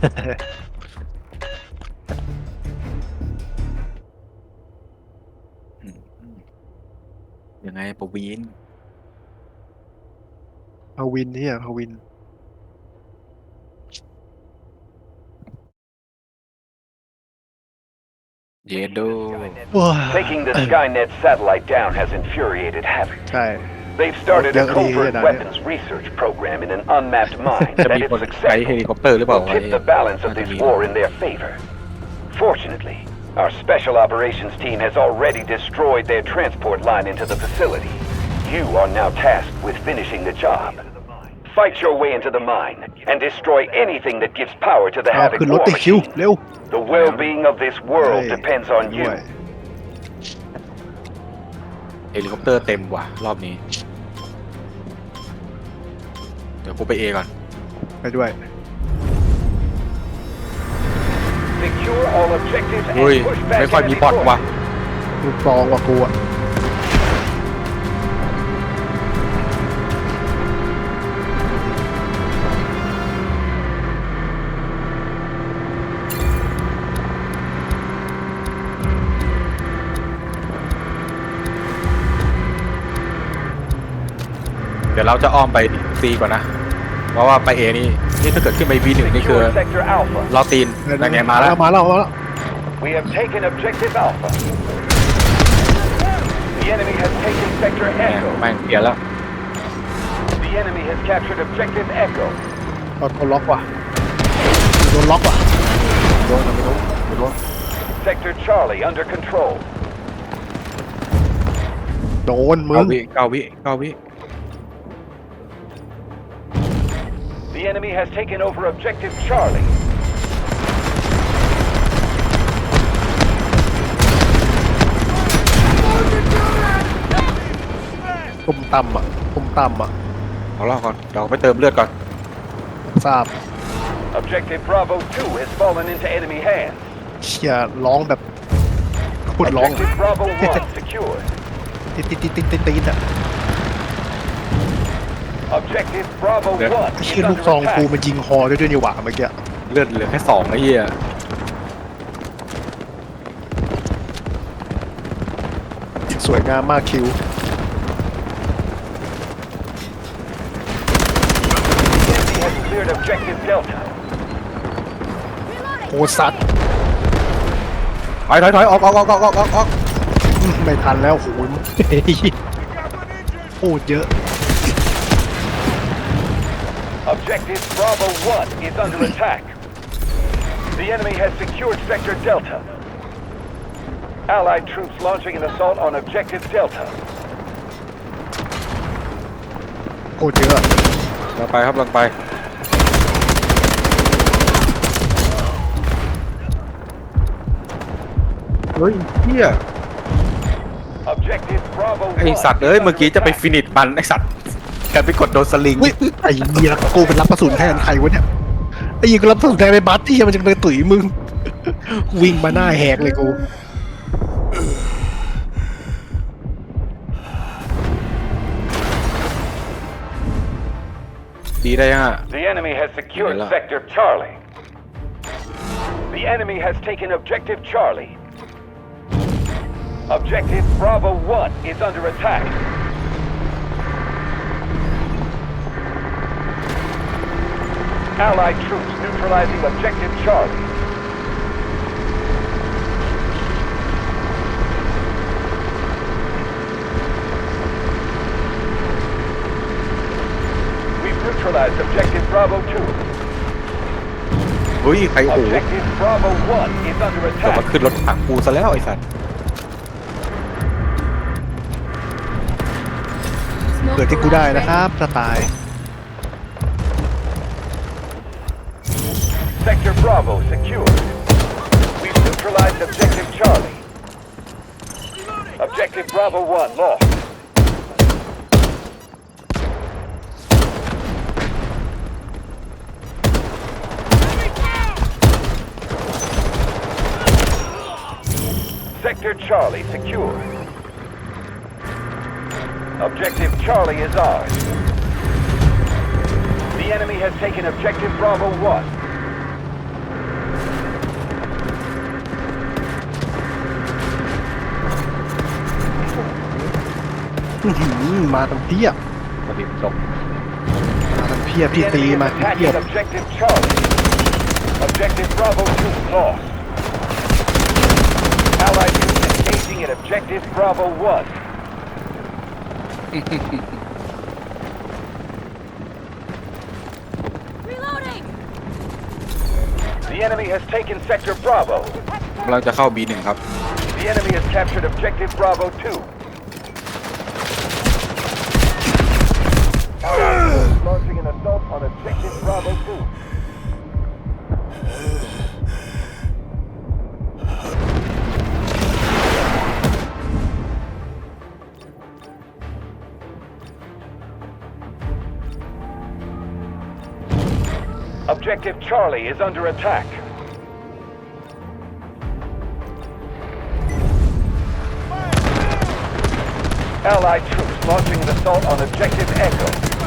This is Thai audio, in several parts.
ยังไงปะวินพาวินเฮียพาวินเยโด Taking the Skynet satellite down has infuriated Havoc. ใช่ They've started a covert weapons research program in an unmapped mine จะ that มี successful. ลิคอปเตอร์หรือเปล่า Will tip the balance of this war in their favor. Fortunately, our special operations team has already destroyed their transport line into the facility. You are now tasked with finishing the job. Fight your way into the mine and destroy anything that gives power to the เอา ah, Havoc war machine. The well-being of this world depends on you. วยเฮลิคอปเตอร์เต็มว่ะกูไปเอก่อน ไปด้วย s ุเฮ้ยไม่ค่อยมีปบอดว่ะ f o r ลูกองกว่ากูอ่ะ เดี๋ยวเราจะอ้อมไปซีก่อนนะพราะว่าไปเอนี่นี่ถ้าเกิดขึ้นไปบีหนึ่งนี่คือรอตีนนายแกมาแล้ว มาแล้วมาแล้วม่งเสียแล้วเขล็อกว่ะโดนล็อกว่ะโดนไม่รู้ไม่รู้ Sector Charlie under control โดนมึงเก้าวิเก้าวิเก้าวิ enemy has taken over objective Charlie. Tôm tăm ạ, tôm tăm ạ เอาล่ะก่อนเดี๋ยวไปเติมเลือดก่อนทราบ Objective Bravo 2 has fallen into enemy hands. เชียร้องแบบพูดร้อง Objective Bravo 1 secured. ติดติดติดติดติดติดอะเนี่ยอี่ลูกซองกูมายิงคอด้วยด้วยนี่หว่าเมื่อกี้ เลือดเหลือแค่สองไอ้เหี้ยสวยงามมากคิวโคตรซัดถอยถอยถอยออกออกออกออกออกออกไม่ทันแล้วโห้ยพูดเยอะ Objective Bravo 1 is under attack. The enemy has secured Sector Delta. Allied troops launching an assault on Objective Delta. โคตรเยอะเราไปครับเราไปเฮ้ยเฮีย Objective Bravo ไอ1สัตว์เอ้ย is เมื่อ under กี้จะไป attack. ฟินิชมันไอสัตว์ันไปกดโดนสลิงไอ้เนี้ยกูเป็นรับประสุนแทนใครวะเนี่ย ไอ้ยีกูรับประสุนแทนไปบัสที่ยังมันจะไปตุ๋ยมึงวิ่งมาหน้าแหกเลยกูดีได้ยังอ่ะ The enemy has secured sector Charlie. The enemy has taken objective Charlie. Objective Bravo 1 is under attack. Allied troops neutralizing objective Charlie. We've neutralized objective Bravo 2. เฮ้ยใครโอ้โห Objective Bravo 1 is under เดี๋ยว attack. มาขึ้นรถถังกูซะแล้วไอ้สัตว์ Smoke เกิดที่กูได้ alarm นะครับสไตล์ Sector Bravo secured. We've neutralized Objective Charlie. Objective Bravo 1 lost. Sector Charlie secure. Objective Charlie is ours. The enemy has taken Objective Bravo 1. อื้อหือมาตั้งเพียบมาดิจบมาตั้งเพียบ The พี่ตี enemy objective Bravo 2 lost. Allied units engaging objective Bravo 1. Reloading! The enemy has taken sector Bravo. b B1 The enemy has captured objective Bravo 2. on Bravo 2. Objective Charlie is under attack. Allied troops launching an assault on Objective Echo.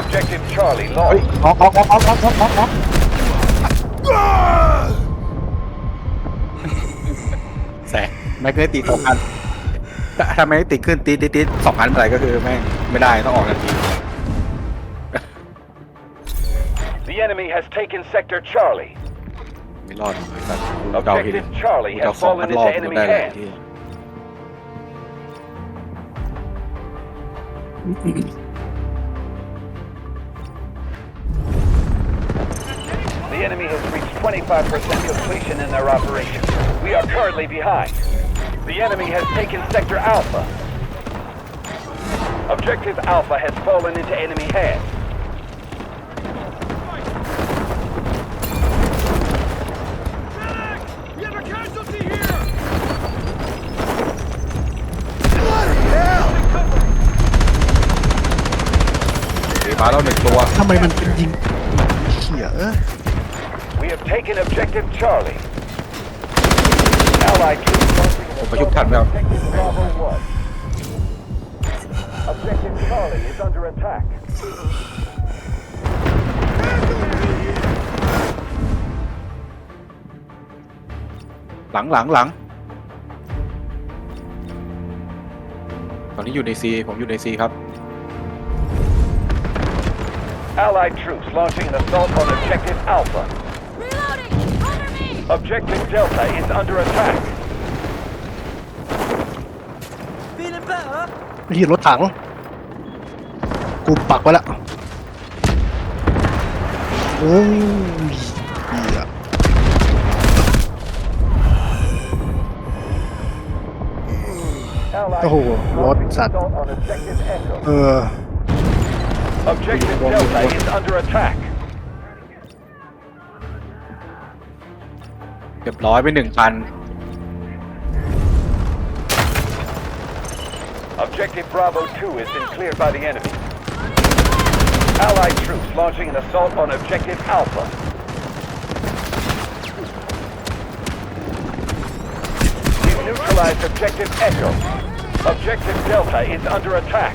Objective Charlie lost. กกนน็แสไม่เคยติดสองพันถ้าไม่ติดขึ้นติดติดตสองพันอะไรก็คือไม่ไม่ได้ต้องออกทันที The enemy has taken Sector Charlie. ไม่รอดเราเดาผิด Objective Charlie เรา has สองพั fallen นร into อด enemy ได้เลย hands. The enemy has reached 25% completion in their operation. We are currently behind. The enemy has taken Sector Alpha. Objective Alpha has fallen into enemy hands. Okay, have taken objective Charlie. Allied troops are objective Bravo 1. Objective Charlie is under attack. Lắng lắng lắng ตอนนี้อยู่ใน C ผมอยู่ใน C ครับ Allied troops launching an assault on objective Alpha. Objective Delta is under attack. ไม่เห็นรถถังกูปักไว้ละโอ้ยเหี้ย Allied Oh, what is that? assault on Objective Echo. Uh, เออ Objective Delta is under attack. เรียบร้อยไปหนึ่งพัน Objective Bravo 2 has been cleared by the enemy. Allied troops launching an assault on Objective Alpha. We've neutralized Objective Echo. Objective Delta is under attack.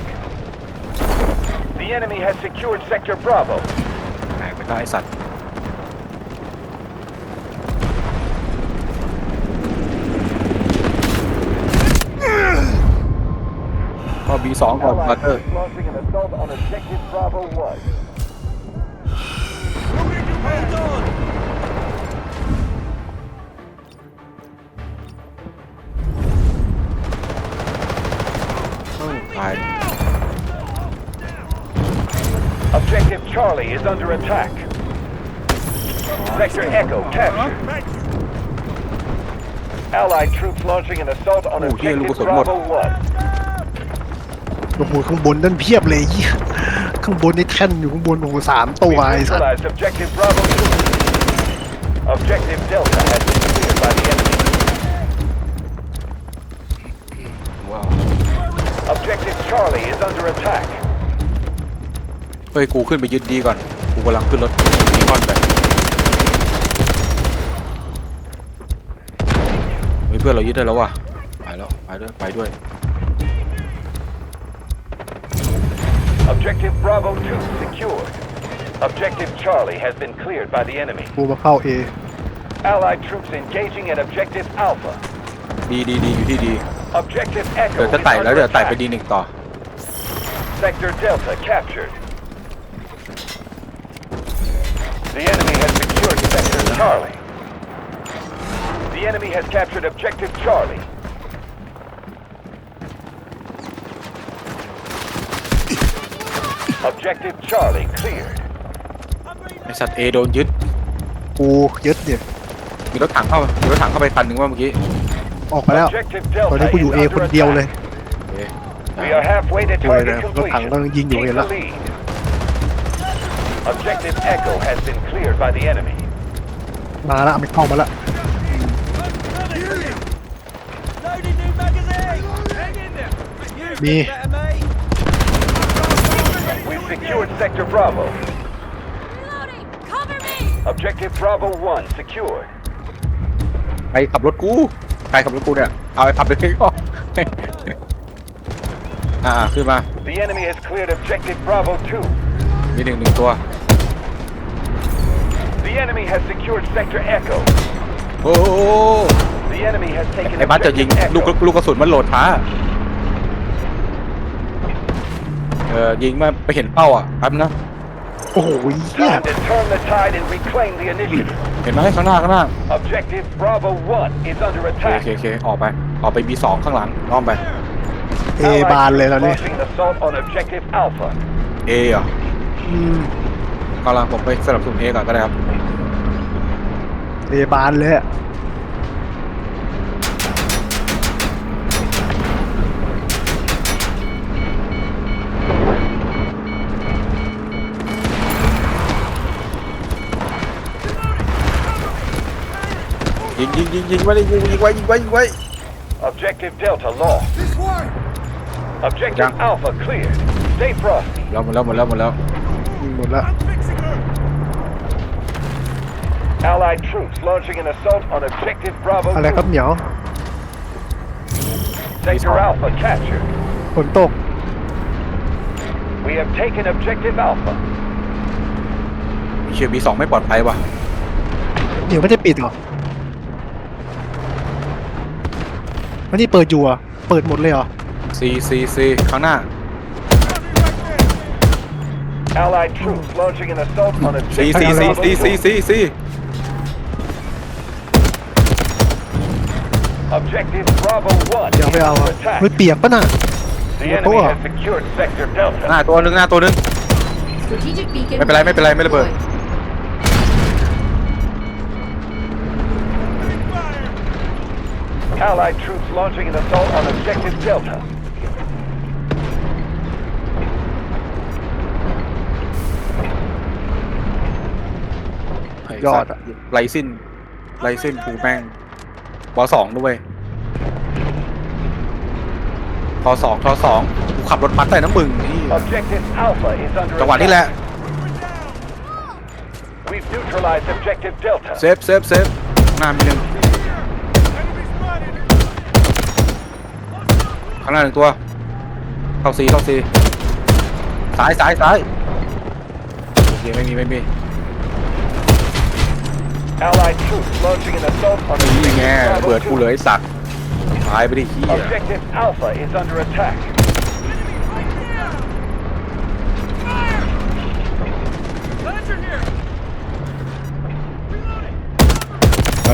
The enemy has secured Sector Bravo. B2 ก่อนบัตเตอร์ตาย Objective Charlie is under attack. Vector Echo captured. Allied troops launching an assault on objective Bravo 1. โอ้โหข้างบนนั่นเพียบเลยข้างบนในแท่นอยู่ข้างบนโอ้โหสามตัวไอ้สัสเฮ้ยกูขึ้นไปยึดดีก่อนกูกำลังขึ้นรถมีคอนไปเฮ้ยเพื่อนเรายึดได้แล้วว่ะไปแล้วไปด้วยไปด้วย Objective Bravo 2 secured. Objective Charlie has been cleared by the enemy. out here? Allied troops engaging at Objective Alpha. ดีดีดีอยู่ที่ดี Objective เดี๋ Echo ยว is จะไต่แล้ว under เดี๋ยวไต่ไป attack. Sector Delta captured. The enemy has secured Sector Charlie. The enemy has captured Objective Charlie. ไอสัตว์เอโดนยึด กูยึดเนี่ยมีรถถังเข้ามีรถถังเข้าไปตันหนึ่งว่าเมื่อกี้ ออกไปแล้ว ตอนนี้กูอยู่เอคนเดียวเลยเฮ้ยรถถังต้องยิงอยู่เห็ละ o มาละไม่เข้ามาละมี Secured Sector Bravo. Reloading! Cover me! Objective Bravo 1 secured. ใครขับรถกู ใครขับรถกูเนี่ย เอาไปขับไปที่ก็อ่าขึ้นมา The enemy has cleared Objective Bravo 2. มีหนึ่งหนึ่งตัว The enemy has secured Sector Echo. โอ้โห The enemy has taken ไอ้บัสจะยิงลูก Echo. ลูกกระสุนมันโหลดช้าเออยิงมาไปเห็นเป้าอ่ะครับนะโอ้โหเห็นไหมข้างหน้าข้างหน้าโอเคโอเคออกไปออกไปบีสองข้างหลังน้องไปเอบานเลยแล้วนี่เออเหรอกำลังผมไปสลับสุ่มเอก่อนก็ได้ครับเอบานเลยิงยิงยิงไว้ยิงไว้ยิงไว้ยิงไว้ Objective Delta lost. This way. Objective Alpha c l e a r Stay frosty. แล้วหมดแล้วหมดแล้วหมดแล้วยิงหมดละ Allied troops launching an assault on Objective Bravo. อะไรครับเหมียว Sector Alpha captured. ฝนตก We have taken Objective Alpha. เชื่อมีสองไม่ปลอดภัยว่ะเดี๋ยวไม่ได้ปิดหรอมันนี่เปิดอยู่อ่ะ เปิดหมดเลยเหรอ ซี ซี ซีข้างหน้าซี ซี ซี ซีซีซีซีเดี๋ยวไปเอาอะมันเปียกปะน่ะตัวหน้า ตัวนึงหน้าตัวนึงไม่เป็นไร ไม่เป็นไรไม่ระเบิด Allied troops launching an assault on objective Delta. ยอดไรสิ้นไรสิ้นผูแม่งปอสองด้วยพอสองพอสองกูขับรถมัดใส่น้ำมึงนี่จังหวะนี้แหละเซฟเซฟเซฟหน้ามีหนึ่งข้างหน้าหนึ่งตัวเข้าซีเข้าซีสายสายสายโอเคไม่มี ไม่มีนี่ไงเบิดกูเลย้สักหายไปดิขี้ย o ข้าง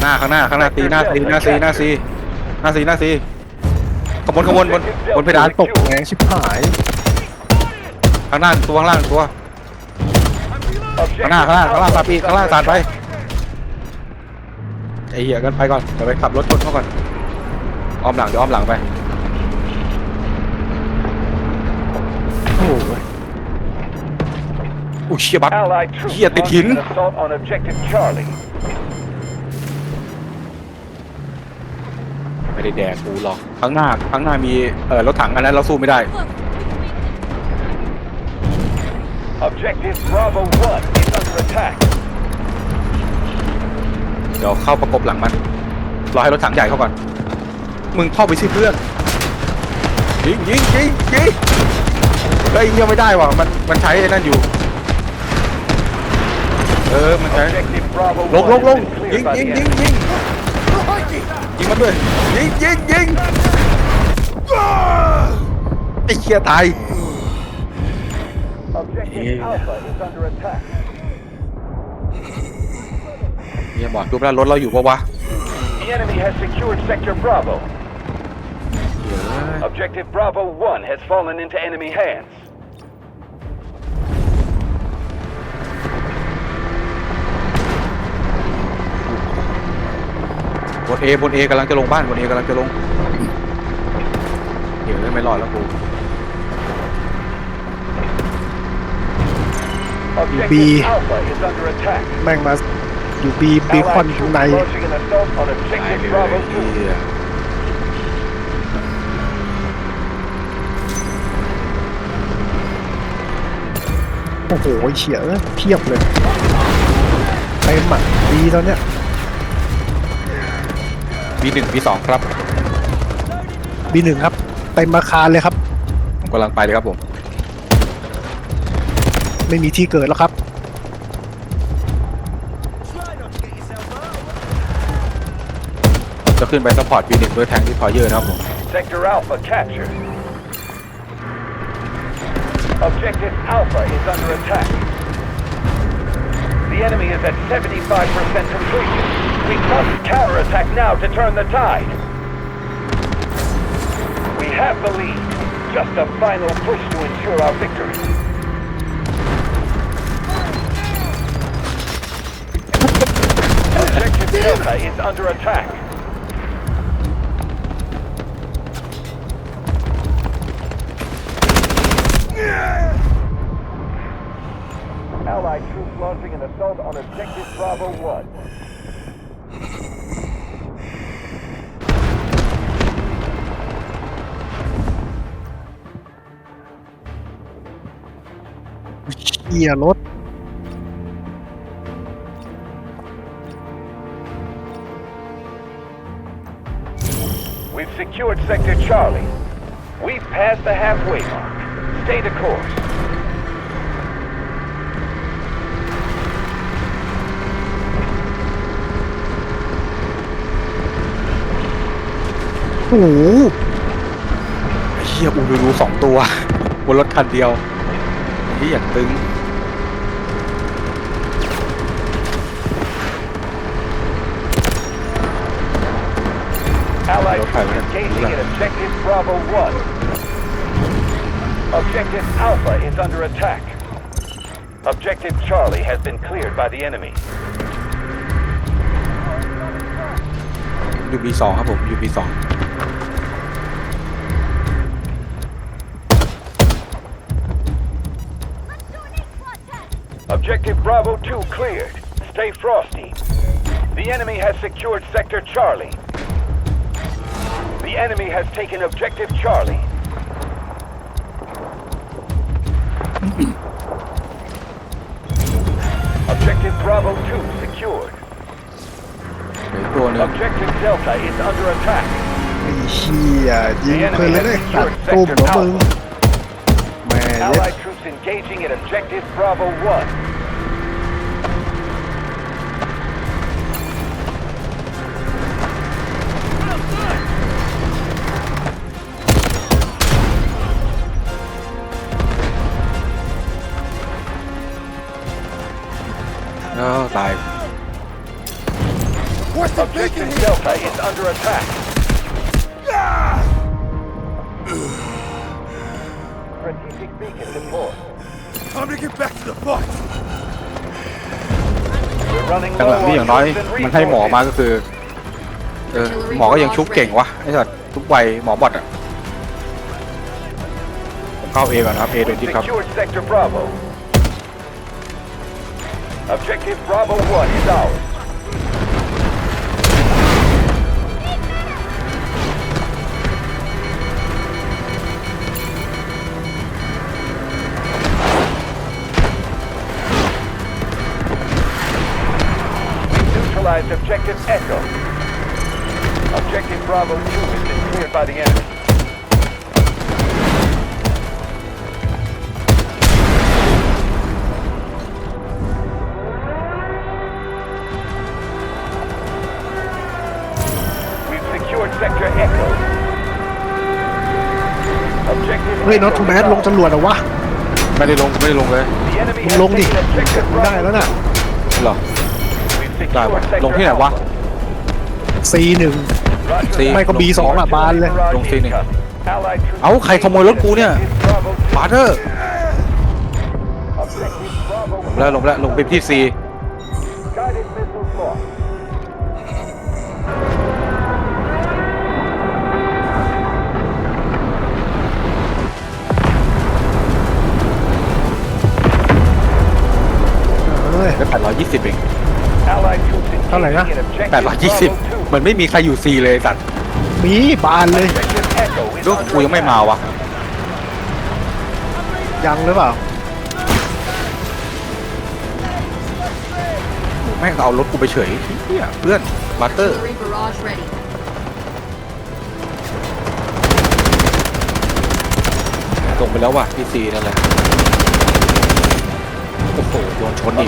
หน้า ข้างหน้า ข้างหน้าตีหน้าตีหน้าซีหน้าซีหน้าซีหน้าซีขบวนขบวนบนบนเพดานตกแงชิบหายข้างล่างตัวข้างล่างตัวข้างหน้าข้างล่างข้างล่างซาปีข้างล่างสาดไปไอเหี้ยกันไปก่อนเดี๋ยวไปขับรถชนเขาก่อนอ้อมหลังเดี๋ยวอ้อมหลังไปโอ้โหอ้เชี่ยบักเหี้ยติดหินไม่ได้แดกกูหรอกข้างหน้าข้างหน้ามีเออรถถังอันนั้นเราสู้ไม่ได้ Objective Bravo 1 is under attack. เดี๋ยวเข้าประกบหลังมันรอให้รถถังใหญ่เข้าก่อน มึงเข้าไปสิเพื่อน ยิงยิงยิงยิงเฮ้ยเยี้ยไม่ได้ว่ะ มันมันใช้นั่นอยู่ เออมันใช้ Objective Bravo ลง1ลงลง h a ยิ cleared ง b งยิงยิงยิงยิงมันด้วย ยิงยิงยิงไอ้เคียตาย Objective Alpha is under attack. เนี่ยบอกดูแล้วรถเราอยู่ปะวะ The enemy has secured Sector Bravo. Objective Bravo 1 has fallen into enemy hands. บนเอบนเอกำลังจะลง บ้านบนเอกำลังจะลงเดี๋ยวไม่รอดแล้วกูอยู่บีแม่งมาอยู่บี บีคอนอยู่ในาโอ้โหเฉียเพียบเลยไปหมัดดบีตอนเนี้ย B1 B2 ครับบีหนึ่งครับ ไปมาคารเลยครับผมกำลังไปเลยครับผมไม่มีที่เกิดแล้วครับจะขึ้นไปซัพพอร์ต B1 ด้วยแทงที่พอเยอะนะครับผม Sector Alpha captured. Objective Alpha is under attack. The enemy is at 75% completion. We must counterattack now to turn the tide. We have the lead. Just a final push to ensure our victory. Objective Delta is under attack. Allied troops launching an assault on Objective Bravo 1. เกียร์รถโอ้โหเฮียอูดูสองตัวบนรถคันเดียวที่อยากตึง Objective Bravo 1. Objective Alpha is under attack. Objective Charlie has been cleared by the enemy. อย B2 ครับผม B2 Objective Bravo 2 cleared. Stay frosty. The enemy has secured Sector Charlie. The enemy has taken objective Charlie. objective Bravo 2 secured. Objective Delta is under attack. The enemy sector ไอ้เชี่ยยิงปืนแล้วได้ตัดตุ้มเหรอมึงแม่เย็ด Allied troops engaging in objective Bravo 1. under attack. Strategic beacon deployed. Time to get back to the fight. We're running แต่ low แบบที่อย่างน้อย on troops and มันให้หมอมา resources. ก็คือเออหมอก็ยังชุบเก่งวะไอ้สัตว์ทุกวัยหมอบอดอ่ะผมเข้าเอก่อนนะครับเอโดนยึดครับ Secured sector Bravo. Objective Bravo 1 is ours. Bravo u has been cleared by the enemy. เฮ้ยน็อตทูแมสลงจรวดเหรอวะไม่ได้ลงไม่ได้ลงเลยมึงลงดิมึงได้แล้วน่ะหรอได้ลงที่ไหนวะ C หนึ่งไม่ก็บีสองอ่ะบานเลยลงซีหนึ่งเอาใครขโมยรถกูเนี่ยบาร์เทอร์แล้ว ลงแล้วลงไปที่ซีเฮ้ยได้แปดร้อยยี่สิบเองเท่าไหร่นะ820มันไม่มีใครอยู่ซีเลยสัตว์มีบานเลยลูกกูยังไม่มาวะ ยังหรือเปล่าแม่งเอารถกูไปเฉยเหียเพื่อน มาเตอร์ตรงไปแล้วว่ะพี่ซีนั่นแหละโอ้โหโดนชนอี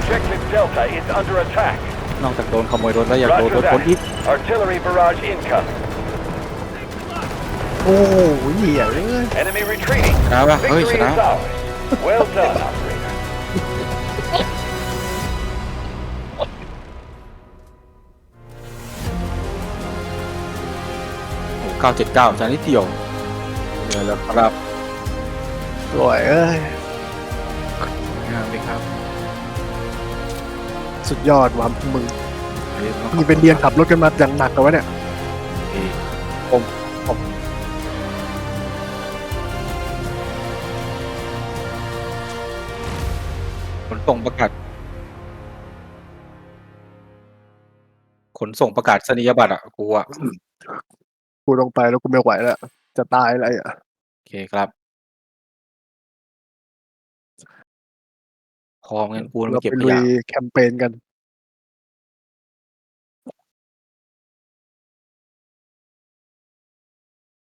กนอกจากโดนขโมยรถแล้วยังโดนรถคนอีกโอ้ยเหี้ยเลย e n e m ชนะป่ะเฮ้ยชนะเก้าเจ็ดเก้าชนิดเดียวเนี่ยแล้วครับสวยเอ้ยงามดีครับสุดยอดว่ะมึงมีเป็นเรียนขับรถกันมา อย่างหนักกันวะเนี่ยผมผมขนส่งประกาศ ขนส่งประกาศสนิยบัตรอ่ะกูอ่ะกูลงไปแล้วกูไม่ไหวแล้ว จะตายอะไรอ่ะโอเคครับคอมงันกูมาเก็บขยะแคมเปญกัน